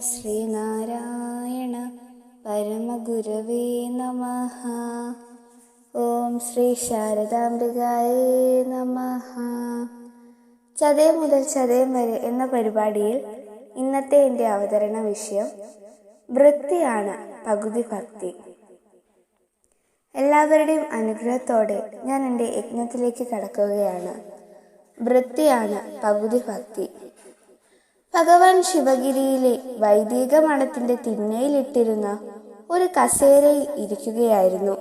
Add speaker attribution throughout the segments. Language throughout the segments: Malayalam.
Speaker 1: ശ്രീനാരായണ പരമഗുരവേ നമ. ഓം ശ്രീ ശാരദാംബികായേ നമ. ചതയം മുതൽ ചതയം വരെ എന്ന പരിപാടിയിൽ ഇന്നത്തെ എന്റെ അവതരണ വിഷയം വൃത്തിയാണ് പകുതി ഭക്തി. എല്ലാവരുടെയും അനുഗ്രഹത്തോടെ ഞാൻ എന്റെ യജ്ഞത്തിലേക്ക് കടക്കുകയാണ്. വൃത്തിയാണ് പകുതി ഭക്തി. ഭഗവാൻ ശിവഗിരിയിലെ വൈദിക മഠത്തിന്റെ തിണ്ണയിലിട്ടിരുന്ന ഒരു കസേരയിൽ ഇരിക്കുകയായിരുന്നു.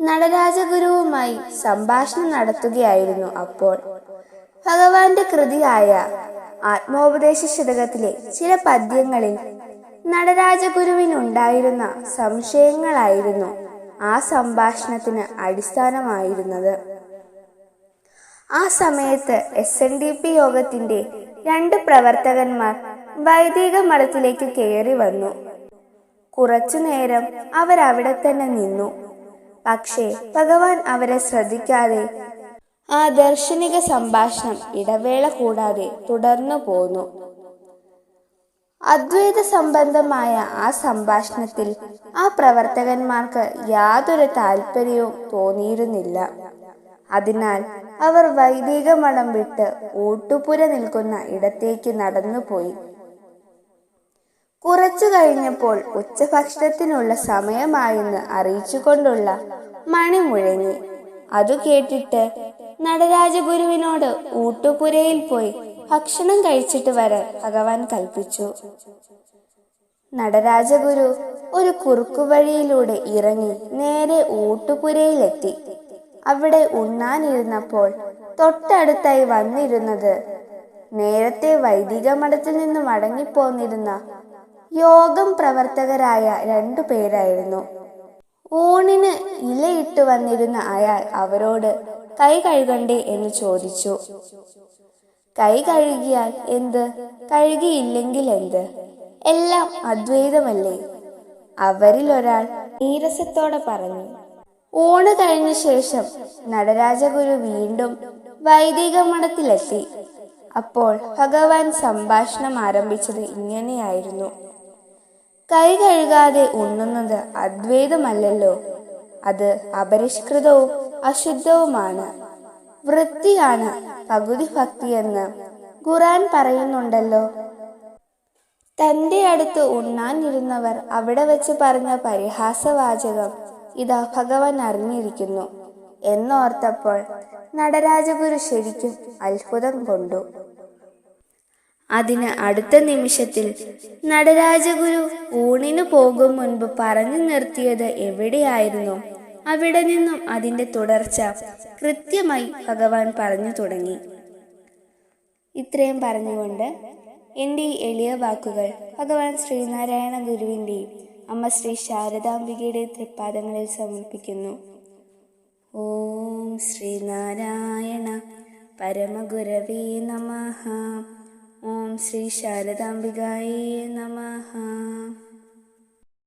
Speaker 1: നടരാജഗുരുവുമായി സംഭാഷണം നടത്തുകയായിരുന്നു അപ്പോൾ. ഭഗവാന്റെ കൃതിയായ ആത്മോപദേശ ശതകത്തിലെ ചില പദ്യങ്ങളിൽ നടരാജഗുരുവിനുണ്ടായിരുന്ന സംശയങ്ങളായിരുന്നു ആ സംഭാഷണത്തിന് അടിസ്ഥാനമായിരുന്നത്. ആ സമയത്ത് എസ് എൻ ഡി പി യോഗത്തിന്റെ രണ്ട് പ്രവർത്തകന്മാർ വൈദിക മഠത്തിലേക്ക് കയറി വന്നു. കുറച്ചു നേരം അവരവിടെ തന്നെ നിന്നു. പക്ഷേ ഭഗവാൻ അവരെ ശ്രദ്ധിക്കാതെ ആ ദർശനിക സംഭാഷണം ഇടവേള കൂടാതെ തുടർന്നു പോന്നു. അദ്വൈത സംബന്ധമായ ആ സംഭാഷണത്തിൽ ആ പ്രവർത്തകന്മാർക്ക് യാതൊരു താല്പര്യവും തോന്നിയിരുന്നില്ല. അതിനാൽ അവർ വൈദിക മഠം വിട്ട് ഓട്ടുപുര നിൽക്കുന്ന ഇടത്തേക്ക് നടന്നുപോയി. കുറച്ചു കഴിഞ്ഞപ്പോൾ ഉച്ചഭക്ഷണത്തിനുള്ള സമയമായെന്ന് അറിയിച്ചുകൊണ്ടുള്ള മണി മുഴങ്ങി. അതു കേട്ടിട്ട് നടരാജഗുരുവിനോട് ഊട്ടുപുരയിൽ പോയി ഭക്ഷണം കഴിച്ചിട്ട് വരാൻ ഭഗവാൻ കൽപ്പിച്ചു. നടരാജഗുരു ഒരു കുറുക്കുവഴിയിലൂടെ ഇറങ്ങി നേരെ ഊട്ടുപുരയിലെത്തി. അവിടെ ഉണ്ണാനിരുന്നപ്പോൾ തൊട്ടടുത്തായി വന്നിരുന്നത് നേരത്തെ വൈദിക മഠത്തിൽ നിന്ന് മടങ്ങിപ്പോന്നിരുന്ന യോഗം പ്രവർത്തകരായ രണ്ടു പേരായിരുന്നു. ഊണിന് ഇലയിട്ട് വന്നിരുന്ന അയാൾ അവരോട് കൈ കഴുകണ്ടേ എന്ന് ചോദിച്ചു. കൈ കഴുകിയാൽ എന്ത്? കഴുകിയില്ലെങ്കിൽ എന്ത്? എല്ലാം അദ്വൈതമല്ലേ? അവരിൽ ഒരാൾ നീരസത്തോടെ പറഞ്ഞു ഊണ് കഴിഞ്ഞ ശേഷം നടരാജഗുരു വീണ്ടും വൈദിക മഠത്തിലെത്തി. അപ്പോൾ ഭഗവാൻ സംഭാഷണം ആരംഭിച്ചത് ഇങ്ങനെയായിരുന്നു. കൈ കഴുകാതെ ഉണ്ണുന്നത് അദ്വൈതമല്ലല്ലോ. അത് അപരിഷ്കൃതവും അശുദ്ധവുമാണ്. വൃത്തിയാണ് പകുതി ഭക്തിയെന്ന് ഖുറാൻ പറയുന്നുണ്ടല്ലോ. തന്റെ അടുത്ത് ഉണ്ണാനിരുന്നവർ അവിടെ വെച്ച് പറഞ്ഞ പരിഹാസവാചകം ഇതാ ഭഗവാൻ അറിഞ്ഞിരിക്കുന്നു. എന്നോർത്തപ്പോൾ നടരാജഗുരു ശരിക്കും അത്ഭുതം കൊണ്ടു. അതിന് അടുത്ത നിമിഷത്തിൽ നടരാജഗുരു ഊണിനു പോകും മുൻപ് പറഞ്ഞു നിർത്തിയത് എവിടെയായിരുന്നു? അവിടെ നിന്നും അതിന്റെ തുടർച്ച കൃത്യമായി ഭഗവാൻ പറഞ്ഞു തുടങ്ങി. ഇത്രയും പറഞ്ഞുകൊണ്ട് എന്റെ ഈ എളിയ വാക്കുകൾ ഭഗവാൻ ശ്രീനാരായണ ഗുരുവിന്റെയും അമ്മ ശ്രീ ശാരദാംബികയുടെ തൃപ്പാദങ്ങളിൽ സമർപ്പിക്കുന്നു. ഓം ശ്രീനാരായണ പരമഗുരവേ നമ. ഓം ശ്രീ ശാരദാംബികായേ നമഃ.